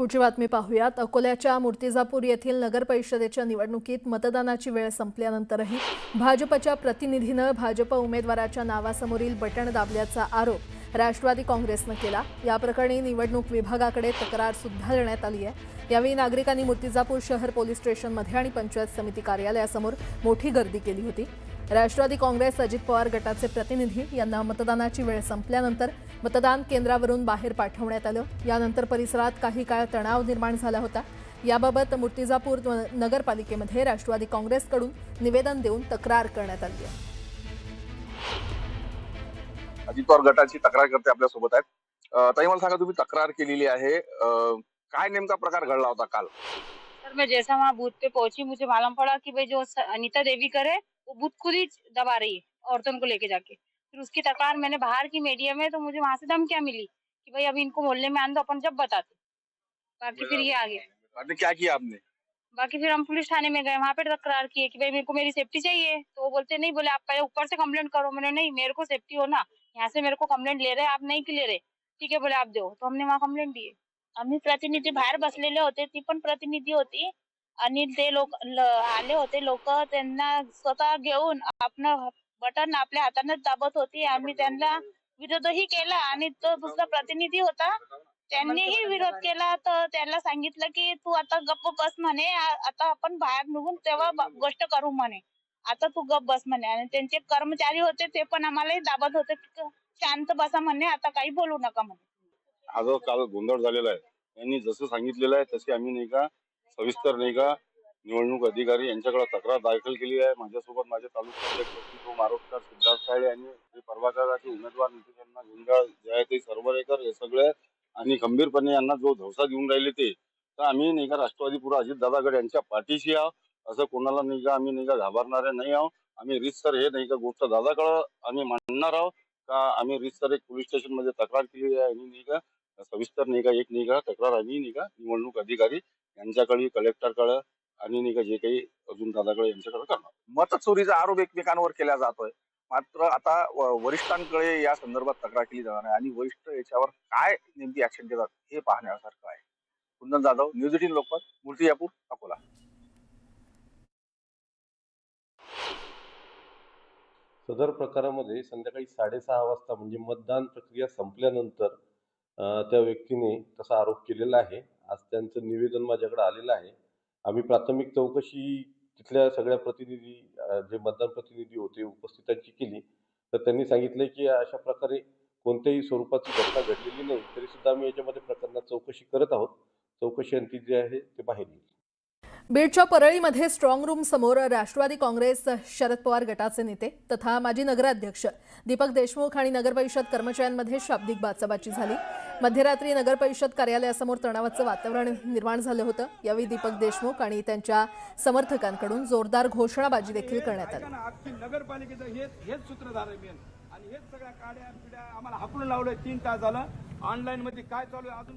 पुढची बातमी पाहूयात. अकोल्याच्या मूर्तिजापूर येथील नगर परिषदेच्या निवडणुकीत मतदानाची वेळ संपल्यानंतरही भाजपच्या प्रतिनिधीनं भाजप उमेदवाराच्या नावासमोरील बटण दाबल्याचा आरोप राष्ट्रवादी काँग्रेसनं केला. या प्रकरणी निवडणूक विभागाकडे तक्रार सुद्धा देण्यात आली आहे. यावेळी नागरिकांनी मूर्तिजापूर शहर पोलीस स्टेशनमध्ये आणि पंचायत समिती कार्यालयासमोर मोठी गर्दी केली होती. राष्ट्रवादी काँग्रेस अजित पवार गटाचे प्रतिनिधी यांना मतदानाची वेळ संपल्यानंतर मतदान केंद्रावरून बाहेर पाठवण्यात आलं. यानंतर परिसरात काही काळ तणाव निर्माण झाला होता. याबाबत मूर्तिजापूर नगरपालिकेमध्ये राष्ट्रवादी काँग्रेसकडून निवेदन देऊन तक्रार करण्यात आली आहे. अजित पवार गटाची तक्रार करते आपल्यासोबत आहेत ताई मला सांगा तुम्ही तक्रार केलेली आहे. काय नेमका प्रकार घडला होता काल? सर मैं जैसा वहाँ बूथ पे पहुंची मुझे मालूम पड़ा कि भाई जो अनीता देवी करे वो बूथ खुद ही दबा रही है औरतों को लेके जाके। फिर उसकी तकरार मैंने बाहर की मीडिया में तो मुझे वहाँ से दम क्या मिली कि भाई अभी इनको मोहल्ले में आने दो अपन जब बताते। बाकी फिर ये आ गया आपने क्या किया आपने? बाकी फिर हम पुलिस थाने में गए वहाँ पे तकरार किए कि भाई मेरे को मेरी सेफ्टी चाहिए। तो वो बोलते नहीं बोले आप पहले ऊपर से कंप्लेंट करो। मैंने नहीं मेरे को सेफ्टी हो ना। यहाँ से मेरे को कंप्लेंट ले रहे आप नहीं ले रहे ठीक है बोले आप दो तो हमने वहाँ कंप्लेंट दिए। आम्ही प्रतिनिधी बाहेर बसलेले होते ती पण प्रतिनिधी होती आणि ते लोक आले होते लोक त्यांना स्वतः घेऊन आपण बटन आपल्या हाताने दाबत होती. आम्ही त्यांना विरोधही केला आणि तो दुसरा प्रतिनिधी होता त्यांनीही विरोध केला. तर त्यांना सांगितलं की तू आता गप्प बस म्हणे आता आपण बाहेर निघून तेव्हा गोष्ट करू म्हणे. आता तू गप्प बस म्हणे. आणि त्यांचे कर्मचारी होते ते पण आम्हालाही दाबत होते. शांत बसा म्हणे आता काही बोलू नका म्हणे. हा जो काल गोंधळ झालेला आहे त्यांनी जसं सांगितलेलं आहे तसे आम्ही नाही का सविस्तर नाही का? निवडणूक अधिकारी यांच्याकडे तक्रार दाखल केली आहे. माझ्यासोबत माझे तालुका अध्यक्ष मारोटकर सिद्धार्थ साळे आणि जे नितीशांना गुंडाळ जे आहे ते सरवरेकर हे सगळे आणि खंबीरपणे यांना जो धवसा देऊन राहिले ते. तर आम्ही नाही का राष्ट्रवादी पुरा अजित दादागड यांच्या पाठीशी आहोत. असं कोणाला नाही का आम्ही नाही का घाबरणारे नाही आहोत. आम्ही रितसर हे नाही का गोष्ट दादाकडं आम्ही मांडणार आहोत. का आम्ही रितसर एक पोलीस स्टेशनमध्ये तक्रार केली आहे आणि नाही का सविस्तर नाही का एक नाही का तक्रार आम्ही नाही का निवडणूक अधिकारी यांच्याकडे कलेक्टरकडे आणि जे काही अजून दादाकडे यांच्याकडे करणार. मतचोरीचा आरोप एकमेकांवर केला जातोय. मात्र आता वरिष्ठांकडे या संदर्भात तक्रार केली जाणार आहे आणि वरिष्ठ याच्यावर काय नेमकी ऍक्शन घेतात हे पाहण्यासारखं आहे. Kundan Jadhav news eighteen Lokmat Murtijapur Akola. सदर प्रकारामध्ये संध्याकाळी साडेसहा वाजता म्हणजे मतदान प्रक्रिया संपल्यानंतर त्या व्यक्तीने तसा आरोप केलेला आहे. आज त्यांचं निवेदन माझ्याकडे आलेलं आहे. आम्ही प्राथमिक चौकशी तिथल्या सगळ्या प्रतिनिधी जे मतदान प्रतिनिधी होते उपस्थितांची केली. तर त्यांनी सांगितले की अशा प्रकारे कोणत्याही स्वरूपाची घटना घडलेली नाही तरी सुद्धा आम्ही याच्यामध्ये प्रकरणात चौकशी करत आहोत. चौकशी अंती जी आहे ते बाहेर येईल. बीडच्या परळीमध्ये स्ट्रॉंग रूम समोर राष्ट्रवादी काँग्रेस शरद पवार गटाचे नेते तथा माजी नगराध्यक्ष दीपक देशमुख आणि नगरपरिषद कर्मचाऱ्यांमध्ये शाब्दिक बाचाबाची झाली. मध्यरात्री नगरपरिषद कार्यालयासमोर तणावाचं वातावरण निर्माण झालं होतं. यावेळी दीपक देशमुख आणि त्यांच्या समर्थकांकडून जोरदार घोषणाबाजी देखील करण्यात आली. नगरपालिकेचं हेच सूत्रधार आणि हेच सगळ्या काड्या पिड्या आम्हाला हाकलून लावलं तीन तास झालं. ऑनलाईन मध्ये काय चालू अजून